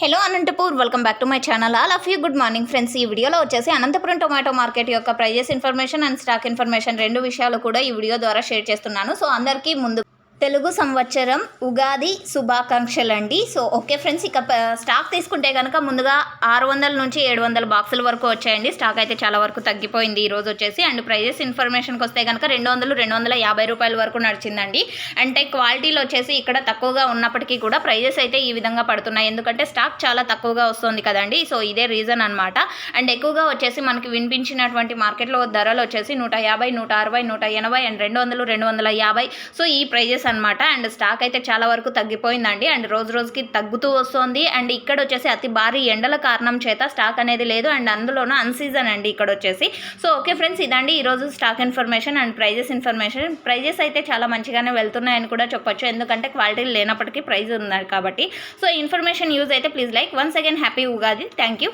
Hello Anantapur welcome back to my channel all of you good morning friends ఈ వీడియోలో వచ్చేసి Anantapuram tomato market యొక్క prices information and stock information రెండు విషయాలు కూడా ఈ వీడియో ద్వారా షేర్ చేస్తున్నాను. సో అందరికీ ముందు తెలుగు సంవత్సరం ఉగాది శుభాకాంక్షలు అండి సో ఓకే ఫ్రెండ్స్ ఇక స్టాక్ తీసుకుంటే కనుక ముందుగా ఆరు వందల నుంచి ఏడు వందల బాక్సుల వరకు వచ్చాయండి. స్టాక్ అయితే చాలా వరకు తగ్గిపోయింది ఈరోజు వచ్చేసి. అండ్ ప్రైజెస్ ఇన్ఫర్మేషన్కి వస్తే కనుక రెండు వందలు రెండు వందల యాభై రూపాయల వరకు నడిచిందండి. అంటే క్వాలిటీలో వచ్చేసి ఇక్కడ తక్కువగా ఉన్నప్పటికీ కూడా ప్రైజెస్ అయితే ఈ విధంగా పడుతున్నాయి. ఎందుకంటే స్టాక్ చాలా తక్కువగా వస్తుంది కదండి. సో ఇదే రీజన్ అనమాట అండ్ ఎక్కువగా వచ్చేసి మనకి వినిపించినటువంటి మార్కెట్లో ధరలు వచ్చేసి నూట యాభై నూట అరవై నూట ఎనభై అండ్ రెండు వందలు రెండు వందల యాభై. సో ఈ ప్రైజెస్ అనమాట అండ్ స్టాక్ అయితే చాలా వరకు తగ్గిపోయిందండి. అండ్ రోజు రోజుకి తగ్గుతూ వస్తుంది. అండ్ ఇక్కడ వచ్చేసి అతి భారీ ఎండల కారణం చేత స్టాక్ అనేది లేదు. అండ్ అందులోనూ అన్సీజన్ అండి ఇక్కడ వచ్చేసి. సో ఓకే ఫ్రెండ్స్ ఇదండి ఈరోజు stock information and prices information. Prices అయితే చాలా మంచిగానే వెళ్తున్నాయని కూడా చెప్పొచ్చు. ఎందుకంటే క్వాలిటీ లేనప్పటికీ ప్రైజ్ ఉన్నారు కాబట్టి. సో ఇన్ఫర్మేషన్ యూజ్ అయితే please like. Once again happy Ugadi. Thank you.